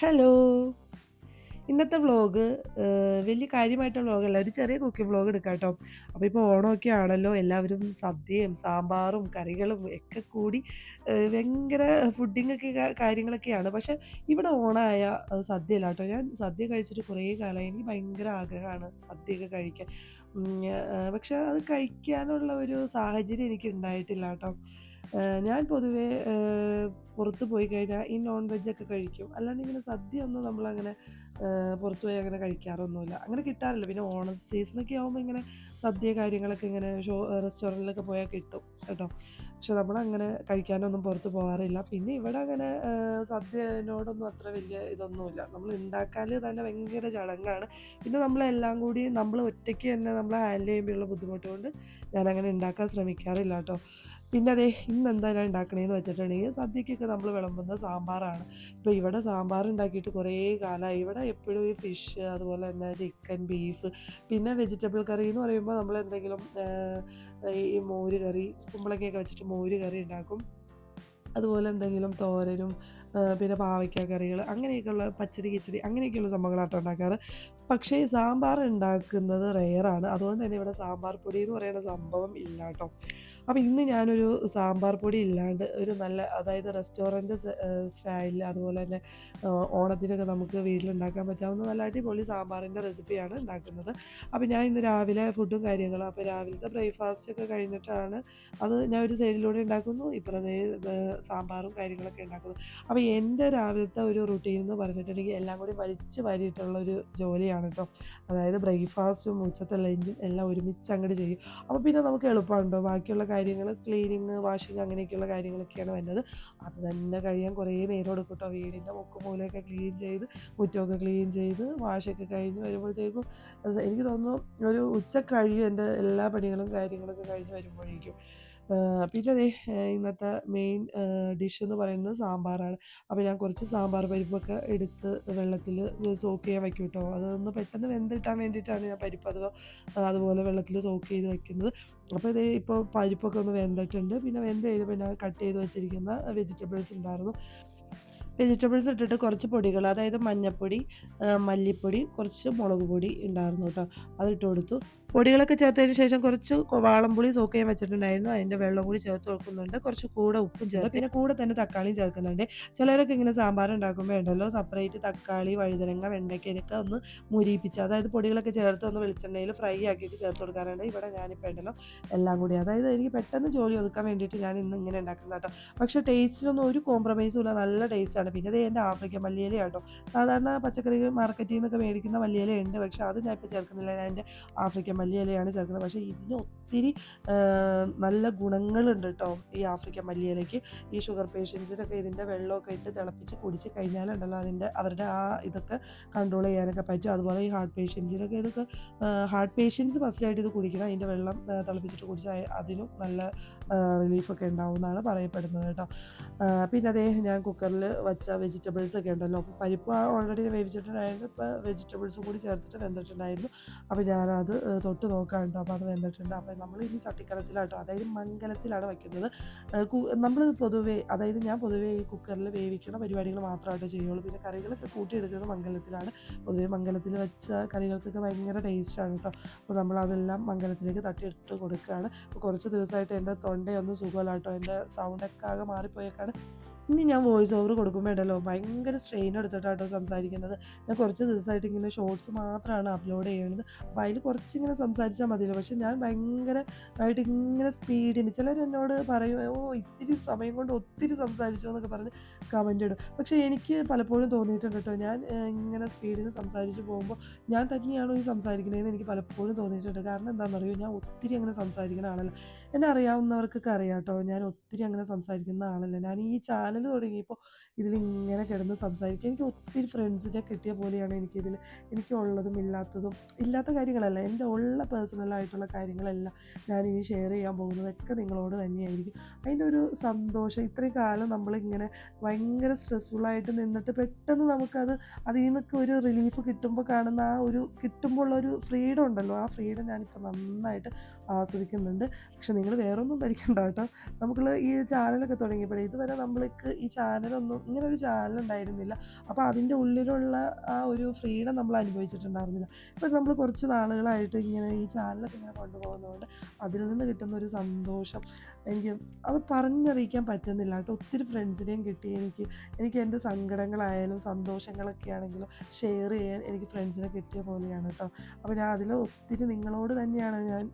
Hello ഇന്നത്തെ vlog വലിയ കാര്യമായിട്ടുള്ള വ്ളോഗല്ല ഒരു ചെറിയ കുക്കിംഗ് വ്ളോഗ് എടുക്കാം കേട്ടോ. അപ്പോൾ ഇപ്പോൾ ഓണമൊക്കെ ആണല്ലോ എല്ലാവരും സദ്യയും സാമ്പാറും കറികളും ഒക്കെ കൂടി ഭയങ്കര ഫുഡിങ്ങൊക്കെ കാര്യങ്ങളൊക്കെയാണ്. പക്ഷെ ഇവിടെ ഓണമായ സദ്യയല്ല കേട്ടോ. ഞാൻ സദ്യ കഴിച്ചിട്ട് കുറേ കാലമായി എനിക്ക് ഭയങ്കര ആഗ്രഹമാണ് സദ്യയൊക്കെ കഴിക്കാൻ. പക്ഷെ അത് കഴിക്കാനുള്ള ഒരു സാഹചര്യം എനിക്ക് ഉണ്ടായിട്ടില്ല കേട്ടോ. ഞാൻ പൊതുവേ പുറത്ത് പോയി കഴിഞ്ഞാൽ ഈ നോൺ വെജൊക്കെ കഴിക്കും. അല്ലാണ്ട് ഇങ്ങനെ സദ്യ ഒന്നും നമ്മളങ്ങനെ ഏഹ് പുറത്ത് പോയി അങ്ങനെ കഴിക്കാറൊന്നുമില്ല. അങ്ങനെ കിട്ടാറില്ല. പിന്നെ ഓണ സീസണൊക്കെ ആകുമ്പോൾ ഇങ്ങനെ സദ്യ കാര്യങ്ങളൊക്കെ ഇങ്ങനെ ഷോ റെസ്റ്റോറന്റിലൊക്കെ പോയാൽ കിട്ടും കേട്ടോ. പക്ഷെ നമ്മൾ നമ്മളങ്ങനെ കഴിക്കാനൊന്നും പുറത്ത് പോകാറില്ല പിന്നെ ഇവിടെ അങ്ങനെ സദ്യനോടൊന്നും അത്ര വലിയ ഇതൊന്നുമില്ല. നമ്മൾ ഉണ്ടാക്കാൻ തന്നെ ഭയങ്കര ചടങ്ങാണ്. പിന്നെ നമ്മളെല്ലാം കൂടി നമ്മൾ ഒറ്റയ്ക്ക് തന്നെ നമ്മൾ ഹാൻഡിൽ ചെയ്യുമ്പോഴുള്ള ബുദ്ധിമുട്ട് കൊണ്ട് ഞാനങ്ങനെ ഉണ്ടാക്കാൻ ശ്രമിക്കാറില്ല കേട്ടോ. പിന്നെ അതെ ഇന്ന് എന്തായാലും ഉണ്ടാക്കണേന്ന് വെച്ചിട്ടുണ്ടെങ്കിൽ സദ്യക്കൊക്കെ നമ്മൾ വിളമ്പുന്ന സാമ്പാറാണ്. ഇപ്പോൾ ഇവിടെ സാമ്പാർ ഉണ്ടാക്കിയിട്ട് കുറേ കാലമായി ഇവിടെ എപ്പോഴും ഈ ഫിഷ് അതുപോലെ തന്നെ ചിക്കൻ ബീഫ് പിന്നെ വെജിറ്റബിൾ കറി എന്ന് പറയുമ്പോൾ നമ്മൾ എന്തെങ്കിലും ഈ മോര് കറി കുമ്പളങ്ങയൊക്കെ വെച്ചിട്ട് മോര് കറി ഉണ്ടാക്കും. അതുപോലെ എന്തെങ്കിലും തോരനും പിന്നെ പാവയ്ക്ക കറികൾ അങ്ങനെയൊക്കെയുള്ള പച്ചടി കിച്ചടി അങ്ങനെയൊക്കെയുള്ള സംഭവങ്ങളാട്ടോ ഉണ്ടാക്കാറ്. പക്ഷേ സാമ്പാർ ഉണ്ടാക്കുന്നത് റെയറാണ് അതുകൊണ്ട് തന്നെ ഇവിടെ സാമ്പാർ പൊടി എന്ന് പറയുന്ന സംഭവം ഇല്ല കേട്ടോ അപ്പോൾ ഇന്ന് ഞാനൊരു സാമ്പാർ പൊടി ഇല്ലാണ്ട് ഒരു നല്ല അതായത് റെസ്റ്റോറന്റ് സ്റ്റൈലിൽ അതുപോലെ തന്നെ ഓണത്തിനൊക്കെ നമുക്ക് വീട്ടിലുണ്ടാക്കാൻ പറ്റാവുന്ന നല്ല അടിപൊളി സാമ്പാറിന്റെ റെസിപ്പിയാണ് ഉണ്ടാക്കുന്നത്. അപ്പോൾ ഞാൻ ഇന്ന് രാവിലെ ഫുഡും കാര്യങ്ങളും അപ്പോൾ രാവിലത്തെ ബ്രേക്ക്ഫാസ്റ്റ് ഒക്കെ കഴിഞ്ഞിട്ടാണ് അത് ഞാൻ ഒരു സൈഡിലൂടെ ഉണ്ടാക്കുന്നു ഇപ്പുറത്തെ സാമ്പാറും കാര്യങ്ങളൊക്കെ ഉണ്ടാക്കുന്നു. അപ്പോൾ എന്റെ രാവിലത്തെ ഒരു റുട്ടീൻ എന്ന് പറഞ്ഞിട്ടുണ്ടെങ്കിൽ എല്ലാം കൂടി വലിച്ചു വാരിയിട്ടുള്ള ഒരു ജോലിയാണ് കേട്ടോ അതായത് ബ്രേക്ക്ഫാസ്റ്റും ഉച്ചത്തെ ലഞ്ചും എല്ലാം ഒരുമിച്ച് അങ്ങോട്ട് ചെയ്യും. അപ്പോൾ പിന്നെ നമുക്ക് എളുപ്പമുണ്ടോ? ബാക്കിയുള്ള കാര്യങ്ങൾ ക്ലീനിങ് വാഷിങ് അങ്ങനെയൊക്കെയുള്ള കാര്യങ്ങളൊക്കെയാണ് വരുന്നത്. അത് തന്നെ കഴിയാൻ കുറേ നേരം എടുക്കും കേട്ടോ. വീടിന്റെ മുക്ക് മൂലയൊക്കെ ക്ലീൻ ചെയ്ത് മുറ്റമൊക്കെ ക്ലീൻ ചെയ്ത് വാഷൊക്കെ കഴിഞ്ഞ് വരുമ്പോഴത്തേക്കും എനിക്ക് തോന്നുന്നു ഒരു ഉച്ച കഴിയും എന്റെ എല്ലാ പണികളും കാര്യങ്ങളൊക്കെ കഴിഞ്ഞ് വരുമ്പോഴേക്കും. പിന്നെ അതെ ഇന്നത്തെ മെയിൻ ഡിഷ് എന്ന് പറയുന്നത് സാമ്പാറാണ്. അപ്പോൾ ഞാൻ കുറച്ച് സാമ്പാർ പരിപ്പൊക്കെ എടുത്ത് വെള്ളത്തിൽ സോക്ക് ചെയ്യാൻ വയ്ക്കും കേട്ടോ അതൊന്ന് പെട്ടെന്ന് വെന്തിട്ടാൻ വേണ്ടിയിട്ടാണ് ഞാൻ പരിപ്പ് അഥവാ അതുപോലെ വെള്ളത്തിൽ സോക്ക് ചെയ്ത് വെക്കുന്നത്. അപ്പോൾ ഇതേ ഇപ്പോൾ പരിപ്പൊക്കെ ഒന്ന് വെന്തിട്ടുണ്ട്. പിന്നെ വെന്ത് ചെയ്ത് പിന്നെ കട്ട് ചെയ്ത് വെച്ചിരിക്കുന്ന വെജിറ്റബിൾസ് ഉണ്ടായിരുന്നു. വെജിറ്റബിൾസ് ഇട്ടിട്ട് കുറച്ച് പൊടികൾ അതായത് മഞ്ഞൾപ്പൊടി മല്ലിപ്പൊടി കുറച്ച് മുളക് പൊടി ഉണ്ടായിരുന്നു കേട്ടോ. അതിട്ട് കൊടുത്തു. പൊടികളൊക്കെ ചേർത്തതിന് ശേഷം കുറച്ച് വാളംപുളി ചെയ്യാൻ വെച്ചിട്ടുണ്ടായിരുന്നു. അതിന്റെ വെള്ളം കൂടി ചേർത്ത് കൊടുക്കുന്നുണ്ട്. കുറച്ച് കൂടെ ഉപ്പും ചേർത്ത് പിന്നെ കൂടെ തന്നെ തക്കാളിയും ചേർക്കുന്നുണ്ട്. ചിലരൊക്കെ ഇങ്ങനെ സാമ്പാർ ഉണ്ടാക്കുമ്പോൾ ഉണ്ടല്ലോ സെപ്പറേറ്റ് തക്കാളി വഴുതനങ്ങ വെണ്ടയ്ക്ക ഇതൊക്കെ ഒന്ന് മുരിപ്പിച്ച് അതായത് പൊടികളൊക്കെ ചേർത്ത് ഒന്ന് വെളിച്ചെണ്ണയിൽ ഫ്രൈ ആക്കിയിട്ട് ചേർത്ത് കൊടുക്കാറുണ്ട്. ഇവിടെ ഞാനിപ്പോൾ ഉണ്ടല്ലോ എല്ലാം കൂടി അതായത് എനിക്ക് പെട്ടെന്ന് ജോലി ഒതുക്കാൻ വേണ്ടിയിട്ട് ഞാൻ ഇന്ന് ഇങ്ങനെ ഉണ്ടാക്കുന്നത് കേട്ടോ പക്ഷേ ടേസ്റ്റിനൊന്നും ഒരു കോംപ്രമൈസും ഇല്ല. നല്ല ടേസ്റ്റാണ് പിന്നെ അതേ എന്റെ ആഫ്രിക്കൻ മല്ലിയില കേട്ടോ സാധാരണ പച്ചക്കറി മാർക്കറ്റിൽ നിന്നൊക്കെ മേടിക്കുന്ന മല്ലിയില ഉണ്ട്. പക്ഷേ അത് ഞാൻ ഇപ്പോൾ ചേർക്കുന്നില്ല. ഞാൻ എന്റെ ആഫ്രിക്കൻ മല്ലിയിലയാണ് ചേർക്കുന്നത്. പക്ഷേ ഇതിന് ഒത്തിരി നല്ല ഗുണങ്ങളുണ്ട് കേട്ടോ ഈ ആഫ്രിക്കൻ മല്ലിയിലയ്ക്ക്. ഈ ഷുഗർ പേഷ്യൻസിനൊക്കെ ഇതിന്റെ വെള്ളമൊക്കെ ഇട്ട് തിളപ്പിച്ച് കുടിച്ച് കഴിഞ്ഞാലുണ്ടല്ലോ അതിന്റെ അവരുടെ ആ ഇതൊക്കെ കൺട്രോൾ ചെയ്യാനൊക്കെ പറ്റും. അതുപോലെ ഈ ഹാർട്ട് പേഷ്യൻസിനൊക്കെ ഇതൊക്കെ ഹാർട്ട് പേഷ്യൻസ് ഫസ്റ്റായിട്ട് ഇത് കുടിക്കണം. അതിന്റെ വെള്ളം തിളപ്പിച്ചിട്ട് കുടിച്ചാൽ അതിനും നല്ല റിലീഫൊക്കെ ഉണ്ടാവും എന്നാണ് പറയപ്പെടുന്നത് കേട്ടോ പിന്നെ അതേ ഞാൻ കുക്കറിൽ വെച്ച വെജിറ്റബിൾസ് ഒക്കെ ഉണ്ടല്ലോ. അപ്പോൾ പരിപ്പ് ഓൾറെഡി വേവിച്ചിട്ടുണ്ടായിരുന്നു. ഇപ്പോൾ വെജിറ്റബിൾസും കൂടി ചേർത്തിട്ട് വെന്തിട്ടുണ്ടായിരുന്നു. അപ്പോൾ ഞാനത് തൊട്ട് നോക്കാം കേട്ടോ അപ്പോൾ അത് വെന്തിട്ടുണ്ട് അപ്പോൾ നമ്മൾ ഇനി ചട്ടിക്കലത്തിലാട്ടോ അതായത് മംഗലത്തിലാണ് വയ്ക്കുന്നത് നമ്മൾ പൊതുവേ അതായത് ഞാൻ പൊതുവേ ഈ കുക്കറിൽ വേവിക്കുന്ന പരിപാടികൾ മാത്രമായിട്ട് ചെയ്യുള്ളൂ. പിന്നെ കറികളൊക്കെ കൂട്ടിയെടുക്കുന്നത് മംഗലത്തിലാണ്. പൊതുവേ മംഗലത്തിൽ വെച്ച കറികൾക്കൊക്കെ ഭയങ്കര ടേസ്റ്റാണ് കേട്ടോ അപ്പോൾ നമ്മളതെല്ലാം മംഗലത്തിലേക്ക് തട്ടിയിട്ട് കൊടുക്കുകയാണ് അപ്പോൾ കുറച്ച് ദിവസമായിട്ട് എന്റെ തൊണ്ടയൊന്നും സുഖമല്ല കേട്ടോ എന്റെ സൗണ്ടൊക്കെ ആകെ മാറിപ്പോയേക്കാണ്. ഇനി ഞാൻ വോയിസ് ഓവർ കൊടുക്കുമ്പോൾ ഉണ്ടല്ലോ ഭയങ്കര സ്ട്രെയിൻ എടുത്തിട്ടാട്ടോ സംസാരിക്കുന്നത്. ഞാൻ കുറച്ച് ദിവസമായിട്ട് ഇങ്ങനെ ഷോർട്സ് മാത്രമാണ് അപ്ലോഡ് ചെയ്യുന്നത്. അപ്പോൾ അതിൽ കുറച്ചിങ്ങനെ സംസാരിച്ചാൽ മതിയല്ലോ. പക്ഷെ ഞാൻ ഭയങ്കര ആയിട്ട് ഇങ്ങനെ സ്പീഡിന് ചിലർ എന്നോട് പറയും ഓ ഇത്തിരി സമയം കൊണ്ട് ഒത്തിരി സംസാരിച്ചു എന്നൊക്കെ പറഞ്ഞ് കമന്റ് ഇടും. പക്ഷേ എനിക്ക് പലപ്പോഴും തോന്നിയിട്ടുണ്ട് കേട്ടോ. ഞാൻ ഇങ്ങനെ സ്പീഡിന് സംസാരിച്ച് പോകുമ്പോൾ ഞാൻ തന്നെയാണോ ഈ സംസാരിക്കണതെന്ന് എനിക്ക് പലപ്പോഴും തോന്നിയിട്ടുണ്ട്. കാരണം എന്താണെന്ന് എന്താണെന്നറിയോ ഞാൻ ഒത്തിരി അങ്ങനെ സംസാരിക്കുന്ന ആളല്ല. എന്നെ അറിയാവുന്നവർക്കൊക്കെ അറിയാം കേട്ടോ. ഞാൻ ഒത്തിരി അങ്ങനെ സംസാരിക്കുന്ന ആളല്ല. ഞാൻ ഈ ചാനൽ തുടങ്ങിയപ്പോൾ ഇതിലിങ്ങനെ കിടന്ന് സംസാരിക്കും. എനിക്ക് ഒത്തിരി ഫ്രണ്ട്സിനെ കിട്ടിയ പോലെയാണ് എനിക്കിതിൽ എനിക്കുള്ളതും ഇല്ലാത്തതും ഇല്ലാത്ത കാര്യങ്ങളല്ല. എന്റെ ഉള്ള പേഴ്സണലായിട്ടുള്ള കാര്യങ്ങളെല്ലാം ഞാൻ ഇനി ഷെയർ ചെയ്യാൻ പോകുന്നതൊക്കെ നിങ്ങളോട് തന്നെയായിരിക്കും. അതിന്റെ ഒരു സന്തോഷം ഇത്രയും കാലം നമ്മളിങ്ങനെ ഭയങ്കര സ്ട്രെസ്ഫുള്ളായിട്ട് നിന്നിട്ട് പെട്ടെന്ന് നമുക്കത് അതിൽ നിന്നൊക്കെ ഒരു റിലീഫ് കിട്ടുമ്പോൾ കാണുന്ന ആ ഒരു കിട്ടുമ്പോൾ ഉള്ള ഒരു ഫ്രീഡം ഉണ്ടല്ലോ. ആ ഫ്രീഡം ഞാനിപ്പോൾ നന്നായിട്ട് ആസ്വദിക്കുന്നുണ്ട്. പക്ഷെ നിങ്ങൾ വേറൊന്നും ധരിക്കണ്ട കേട്ടോ. നമുക്കുള്ള ഈ ചാനലൊക്കെ തുടങ്ങിയപ്പോഴേ ഇതുവരെ നമ്മൾക്ക് നമുക്ക് ഈ ചാനലൊന്നും ഇങ്ങനെ ഒരു ചാനൽ ഉണ്ടായിരുന്നില്ല അപ്പോൾ അതിന്റെ ഉള്ളിലുള്ള ആ ഒരു ഫ്രീഡം നമ്മൾ അനുഭവിച്ചിട്ടുണ്ടായിരുന്നില്ല. ഇപ്പം നമ്മൾ കുറച്ച് നാളുകളായിട്ട് ഇങ്ങനെ ഈ ചാനലൊക്കെ ഇങ്ങനെ കൊണ്ടുപോകുന്നതുകൊണ്ട് അതിൽ നിന്ന് കിട്ടുന്ന ഒരു സന്തോഷം എനിക്ക് അത് പറഞ്ഞറിയിക്കാൻ പറ്റുന്നില്ല കേട്ടോ. ഒത്തിരി ഫ്രണ്ട്സിനെയും കിട്ടി എനിക്ക് എനിക്ക് എന്റെ സങ്കടങ്ങളായാലും സന്തോഷങ്ങളൊക്കെ ആണെങ്കിലും ഷെയർ ചെയ്യാൻ എനിക്ക് ഫ്രണ്ട്സിനെ കിട്ടിയ പോലെയാണ് കേട്ടോ. അപ്പോൾ ഞാൻ അതിൽ ഒത്തിരി നിങ്ങളോട് തന്നെയാണ് ഞാൻ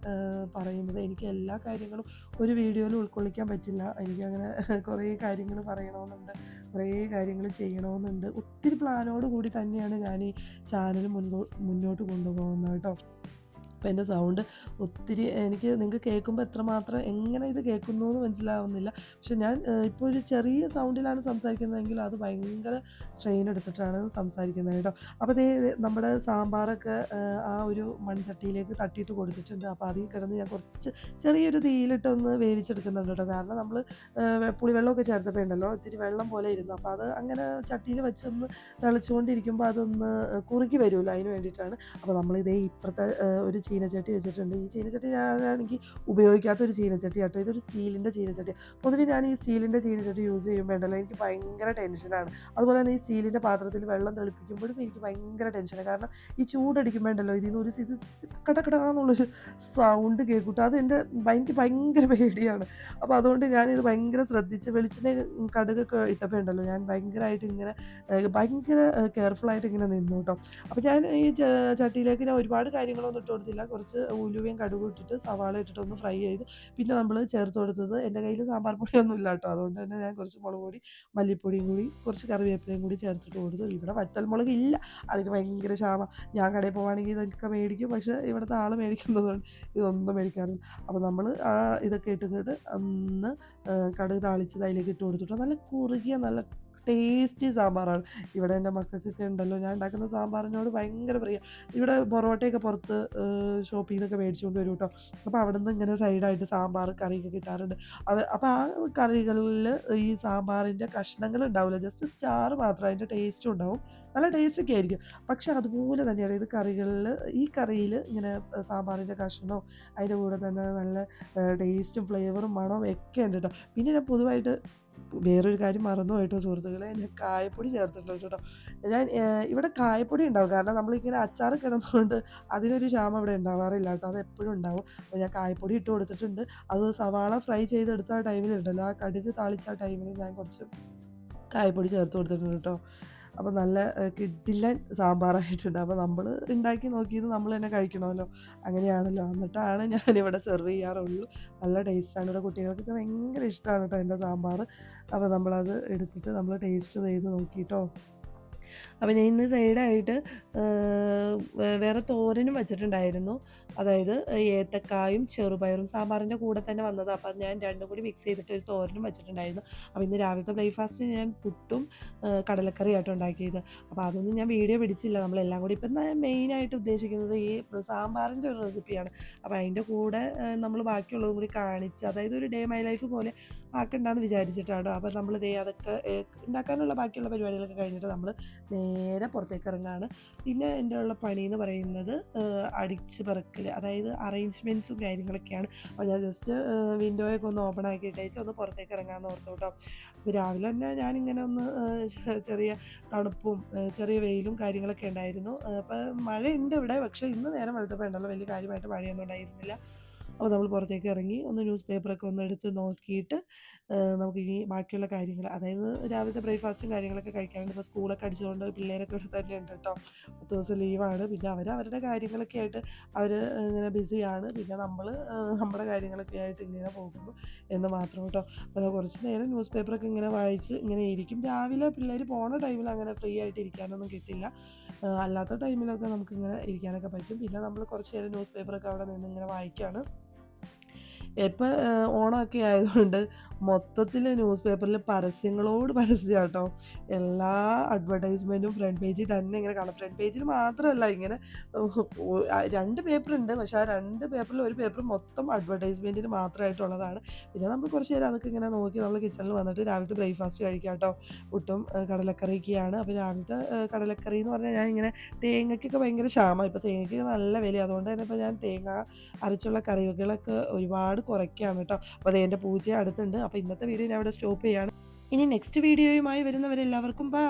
പറയുന്നത്. എനിക്ക് എല്ലാ കാര്യങ്ങളും ഒരു വീഡിയോയിൽ ഉൾക്കൊള്ളിക്കാൻ പറ്റില്ല. എനിക്കങ്ങനെ കുറേ കാര്യങ്ങൾ പറയണമെന്നുണ്ട്. കുറേ കാര്യങ്ങൾ ചെയ്യണമെന്നുണ്ട്. ഒത്തിരി പ്ലാനോട് കൂടി തന്നെയാണ് ഞാൻ ഈ ചാനൽ മുൻപോ മുന്നോട്ട് കൊണ്ടുപോകുന്നത് കേട്ടോ. അപ്പോൾ എന്റെ സൗണ്ട് ഒത്തിരി എനിക്ക് നിങ്ങൾക്ക് കേൾക്കുമ്പോൾ എത്രമാത്രം എങ്ങനെ ഇത് കേൾക്കുന്നു എന്ന് മനസ്സിലാവുന്നില്ല. പക്ഷെ ഞാൻ ഇപ്പോൾ ഒരു ചെറിയ സൗണ്ടിലാണ് സംസാരിക്കുന്നതെങ്കിൽ അത് ഭയങ്കര സ്ട്രെയിൻ എടുത്തിട്ടാണ് സംസാരിക്കുന്നത് കേട്ടോ. അപ്പോൾ ദേ നമ്മുടെ സാമ്പാറൊക്കെ ആ, ഒരു മൺചട്ടിയിലേക്ക് തട്ടിയിട്ട് കൊടുത്തിട്ടുണ്ട്. അപ്പോൾ അതിൽ കിടന്ന് ഞാൻ കുറച്ച് ചെറിയൊരു തീയിലിട്ടൊന്ന് വേവിച്ചെടുക്കുന്നുണ്ട് കേട്ടോ. കാരണം നമ്മൾ പുളിവെള്ളമൊക്കെ ചേർത്തപ്പോൾ ഉണ്ടല്ലോ ഇത്തിരി വെള്ളം പോലെ ഇരുന്നു. അപ്പോൾ അത് അങ്ങനെ ചട്ടിയിൽ വെച്ചൊന്ന് തിളച്ചുകൊണ്ടിരിക്കുമ്പോൾ അതൊന്ന് കുറുകി വരുമല്ലോ അതിന് വേണ്ടിയിട്ടാണ്. അപ്പോൾ നമ്മളിതേ ഇപ്പുറത്തെ ഒരു ചീനച്ചട്ടി വെച്ചിട്ടുണ്ട്. ഈ ചീനച്ചട്ടി ഞാനാണെങ്കിൽ ഉപയോഗിക്കാത്ത ഒരു ചീനച്ചട്ടി കേട്ടോ ഇതൊരു സ്റ്റീലിന്റെ ചീനച്ചട്ടി. പൊതുവെ ഞാൻ ഈ സ്റ്റീലിന്റെ ചീനച്ചട്ടി യൂസ് ചെയ്യുമ്പോൾ ഉണ്ടല്ലോ എനിക്ക് ഭയങ്കര ടെൻഷനാണ്. അതുപോലെ തന്നെ ഈ സ്റ്റീലിന്റെ പാത്രത്തിൽ വെള്ളം തെളിപ്പിക്കുമ്പോഴും എനിക്ക് ഭയങ്കര ടെൻഷനാണ്. കാരണം ഈ ചൂടടിക്കുമ്പോൾ ഉണ്ടല്ലോ ഇതിൽ നിന്ന് ഒരു സൈസ് കടക്കടാന്നുള്ളൊരു സൗണ്ട് കേൾക്കൂട്ടോ. അത് എന്റെ എനിക്ക് ഭയങ്കര പേടിയാണ്. അപ്പോൾ അതുകൊണ്ട് ഞാനിത് ഭയങ്കര ശ്രദ്ധിച്ച് വെളിച്ചെണ്ണ കടുകൊക്കെ ഇട്ടപ്പോൾ ഉണ്ടല്ലോ ഞാൻ ഭയങ്കരമായിട്ട് ഇങ്ങനെ ഭയങ്കര കെയർഫുൾ ആയിട്ട് ഇങ്ങനെ നിന്നു കേട്ടോ. അപ്പോൾ ഞാൻ ഈ ചട്ടിയിലേക്ക് ഞാൻ ഒരുപാട് കാര്യങ്ങളൊന്നും ഇട്ട് കൊടുത്തില്ല. കുറച്ച് ഉലുവയും കടുകും ഇട്ടിട്ട് സവാള ഇട്ടിട്ട് ഒന്ന് ഫ്രൈ ചെയ്ത് പിന്നെ നമ്മൾ ചേർത്ത് കൊടുത്തത് എന്റെ കയ്യിൽ സാമ്പാർ പൊടിയൊന്നും ഇല്ല കേട്ടോ. അതുകൊണ്ട് തന്നെ ഞാൻ കുറച്ച് മുളക് പൊടി മല്ലിപ്പൊടിയും കൂടി കുറച്ച് കറിവേപ്പിലയും കൂടി ചേർത്തിട്ട് കൊടുത്തു. ഇവിടെ വറ്റൽമുളക് ഇല്ല. അതിന് ഭയങ്കര ക്ഷാമം. ഞാൻ കടയിൽ പോവുകയാണെങ്കിൽ ഇതൊക്കെ മേടിക്കും. പക്ഷേ ഇവിടുത്തെ ആൾ മേടിക്കുന്നതുകൊണ്ട് ഇതൊന്നും മേടിക്കാറില്ല. അപ്പോൾ നമ്മൾ ഇതൊക്കെ ഇട്ടിട്ട് ഒന്ന് കടുക് താളിച്ചത് അതിലേക്ക് ഇട്ട് കൊടുത്തിട്ട് നല്ല കുറുകിയ നല്ല ടേസ്റ്റി സാമ്പാറാണ്. ഇവിടെ എന്റെ മക്കൾക്കൊക്കെ ഉണ്ടല്ലോ ഞാൻ ഉണ്ടാക്കുന്ന സാമ്പാറിനോട് ഭയങ്കര പ്രിയ. ഇവിടെ പൊറോട്ടയൊക്കെ പുറത്ത് ഷോപ്പിൽ നിന്നൊക്കെ മേടിച്ചുകൊണ്ട് വരും കേട്ടോ. അപ്പോൾ അവിടെ നിന്ന് ഇങ്ങനെ സൈഡായിട്ട് സാമ്പാർ കറിയൊക്കെ കിട്ടാറുണ്ട്. അപ്പോൾ ആ കറികളിൽ ഈ സാമ്പാറിന്റെ കഷ്ണങ്ങൾ ഉണ്ടാവില്ല. ജസ്റ്റ് സ്റ്റാർ മാത്രം അതിന്റെ ടേസ്റ്റും ഉണ്ടാവും. നല്ല ടേസ്റ്റൊക്കെ ആയിരിക്കും. പക്ഷേ അതുപോലെ തന്നെയാണ് ഇത് കറികളിൽ ഈ കറിയിൽ ഇങ്ങനെ സാമ്പാറിന്റെ കഷ്ണവും അതിന്റെ കൂടെ തന്നെ നല്ല ടേസ്റ്റും ഫ്ലേവറും മണവും ഒക്കെ ഉണ്ട് കേട്ടോ. പിന്നെ ഞാൻ പൊതുവായിട്ട് വേറൊരു കാര്യം മറന്നു പോയിട്ടോ സുഹൃത്തുക്കളെ. ഞാൻ കായപ്പൊടി ചേർത്തിട്ടുണ്ട് കേട്ടോ. ഞാൻ ഇവിടെ കായപ്പൊടി ഉണ്ടാവും. കാരണം നമ്മളിങ്ങനെ അച്ചാർ കിടന്നുകൊണ്ട് അതിനൊരു ക്ഷാമം ഇവിടെ ഉണ്ടാവാറില്ല കേട്ടോ. അത് എപ്പോഴും ഉണ്ടാവും. അപ്പോൾ ഞാൻ കായപ്പൊടി ഇട്ട് കൊടുത്തിട്ടുണ്ട്. അത് സവാള ഫ്രൈ ചെയ്തെടുത്ത ടൈമിലുണ്ടല്ലോ. ആ കടുക് താളിച്ച ടൈമിൽ ഞാൻ കുറച്ച് കായപ്പൊടി ചേർത്ത് കൊടുത്തിട്ടുണ്ട് കേട്ടോ. അപ്പോൾ നല്ല ഏഹ്, കിടിലൻ സാമ്പാറായിട്ടുണ്ട്. അപ്പോൾ നമ്മൾ ഉണ്ടാക്കി നോക്കിയത് നമ്മൾ തന്നെ കഴിക്കണമല്ലോ. അങ്ങനെയാണല്ലോ. എന്നിട്ടാണ് ഞാനിവിടെ സെർവ് ചെയ്യാറുള്ളൂ. നല്ല ടേസ്റ്റാണ് ഇവിടെ കുട്ടികൾക്കൊക്കെ ഭയങ്കര ഇഷ്ടമാണ് കേട്ടോ എന്റെ സാമ്പാർ അപ്പോൾ നമ്മളത് എടുത്തിട്ട് നമ്മൾ ടേസ്റ്റ് ചെയ്ത് നോക്കിയിട്ടോ അപ്പോൾ ഞാൻ ഇന്ന് സൈഡായിട്ട് വേറെ തോരനും വെച്ചിട്ടുണ്ടായിരുന്നു. അതായത് ഏത്തക്കായും ചെറുപയറും സാമ്പാറിന്റെ കൂടെ തന്നെ വന്നത്. അപ്പം ഞാൻ രണ്ടും കൂടി മിക്സ് ചെയ്തിട്ട് ഒരു തോരനും വെച്ചിട്ടുണ്ടായിരുന്നു. അപ്പോൾ ഇന്ന് രാവിലത്തെ ബ്രേക്ക്ഫാസ്റ്റിന് ഞാൻ പുട്ടും കടലക്കറി ആയിട്ട് ഉണ്ടാക്കിയത്. അപ്പോൾ അതൊന്നും ഞാൻ വീഡിയോ പിടിച്ചില്ല. നമ്മളെല്ലാം കൂടി ഇപ്പം മെയിനായിട്ട് ഉദ്ദേശിക്കുന്നത് ഈ സാമ്പാറിന്റെ ഒരു റെസിപ്പിയാണ് അപ്പോൾ അതിന്റെ കൂടെ നമ്മൾ ബാക്കിയുള്ളതും കൂടി കാണിച്ച് അതായത് ഒരു ഡേ മൈ ലൈഫ് പോലെ ആക്കണ്ടെന്ന് വിചാരിച്ചിട്ടാണ്. അപ്പോൾ നമ്മൾ ദേ അതൊക്കെ ഉണ്ടാക്കാനുള്ള ബാക്കിയുള്ള പരിപാടികളൊക്കെ കഴിഞ്ഞിട്ട് നമ്മൾ നേരെ പുറത്തേക്ക് ഇറങ്ങാണ് പിന്നെ എന്റെ ഉള്ള പണി എന്ന് പറയുന്നത് അടിച്ച് പെറുക്കൽ അതായത് അറേഞ്ച്മെന്റ്സും കാര്യങ്ങളൊക്കെയാണ്. അപ്പോൾ ഞാൻ ജസ്റ്റ് വിൻഡോയൊക്കെ ഒന്ന് ഓപ്പൺ ആക്കിയിട്ടേച്ച് ഒന്ന് പുറത്തേക്ക് ഇറങ്ങാമെന്ന് ഓർത്തു കേട്ടോ. അപ്പോൾ രാവിലെ തന്നെ ഞാനിങ്ങനെ ഒന്ന് ചെറിയ തണുപ്പും ചെറിയ വെയിലും കാര്യങ്ങളൊക്കെ ഉണ്ടായിരുന്നു. അപ്പോൾ മഴയുണ്ട് ഇവിടെ പക്ഷേ ഇന്ന് നേരം വെളുത്തപ്പോൾ ഉണ്ടല്ലോ വലിയ കാര്യമായിട്ട് മഴയൊന്നും ഉണ്ടായിരുന്നില്ല. അപ്പോൾ നമ്മൾ പുറത്തേക്ക് ഇറങ്ങി ഒന്ന് ന്യൂസ് പേപ്പറൊക്കെ ഒന്ന് എടുത്ത് നോക്കിയിട്ട് നമുക്ക് ഇനി ബാക്കിയുള്ള കാര്യങ്ങൾ അതായത് രാവിലത്തെ ബ്രേക്ക്ഫാസ്റ്റും കാര്യങ്ങളൊക്കെ കഴിക്കാനുണ്ട് ഇപ്പോൾ സ്കൂളൊക്കെ അടിച്ചുകൊണ്ട് പിള്ളേരൊക്കെ ഇവിടെ തന്നെ ഉണ്ട് കേട്ടോ. പത്ത് ദിവസം ലീവാണ്. പിന്നെ അവർ അവരുടെ കാര്യങ്ങളൊക്കെ ആയിട്ട് അവർ ഇങ്ങനെ ബിസിയാണ് പിന്നെ നമ്മൾ നമ്മുടെ കാര്യങ്ങളൊക്കെ ആയിട്ട് ഇങ്ങനെ പോകുന്നു എന്ന് മാത്രം കേട്ടോ. അപ്പോൾ കുറച്ച് നേരം ന്യൂസ് പേപ്പറൊക്കെ ഇങ്ങനെ വായിച്ച് ഇങ്ങനെ ഇരിക്കും. രാവിലെ പിള്ളേർ പോണ ടൈമിൽ അങ്ങനെ ഫ്രീ ആയിട്ട് ഇരിക്കാനൊന്നും കിട്ടില്ല. അല്ലാത്ത ടൈമിലൊക്കെ നമുക്കിങ്ങനെ ഇരിക്കാനൊക്കെ പറ്റും. പിന്നെ നമ്മൾ കുറച്ച് നേരം ന്യൂസ് പേപ്പറൊക്കെ അവിടെ നിന്ന് ഇങ്ങനെ വായിക്കുകയാണ് ഇപ്പം ഓണമൊക്കെ ആയതുകൊണ്ട് മൊത്തത്തിൽ ന്യൂസ് പേപ്പറിൽ പരസ്യങ്ങളോട് പരസ്യം കേട്ടോ. എല്ലാ അഡ്വർടൈസ്മെന്റും ഫ്രണ്ട് പേജിൽ തന്നെ ഇങ്ങനെ കാണാം. ഫ്രണ്ട് പേജിൽ മാത്രമല്ല ഇങ്ങനെ രണ്ട് പേപ്പർ ഉണ്ട് പക്ഷേ ആ രണ്ട് പേപ്പറിൽ ഒരു പേപ്പർ മൊത്തം അഡ്വർടൈസ്മെന്റിന് മാത്രമായിട്ടുള്ളതാണ്. പിന്നെ നമ്മൾ കുറച്ച് നേരം അതൊക്കെ ഇങ്ങനെ നോക്കി നമ്മൾ കിച്ചണിൽ വന്നിട്ട് രാവിലത്തെ ബ്രേക്ക്ഫാസ്റ്റ് കഴിക്കാം കേട്ടോ. പുട്ടും കടലക്കറിയൊക്കെയാണ്. അപ്പോൾ രാവിലത്തെ കടലക്കറി എന്ന് പറഞ്ഞാൽ ഞാൻ ഇങ്ങനെ തേങ്ങയ്ക്കൊക്കെ ഭയങ്കര ക്ഷാമം. ഇപ്പോൾ തേങ്ങയ്ക്ക് നല്ല വില അതുകൊണ്ട് തന്നെ ഇപ്പോൾ ഞാൻ തേങ്ങ അരച്ചുള്ള കറികളൊക്കെ ഒരുപാട് കുറയ്ക്കുകയാണ് കേട്ടോ. അപ്പോൾ അത് എന്റെ പൂജ അടുത്തുണ്ട്. അപ്പോൾ ഇന്നത്തെ വീഡിയോ ഞാൻ ഇവിടെ സ്റ്റോപ്പ് ചെയ്യാണ്. ഇനി നെക്സ്റ്റ് വീഡിയോയുമായി വരുന്നവരെല്ലാവർക്കും ബൈ.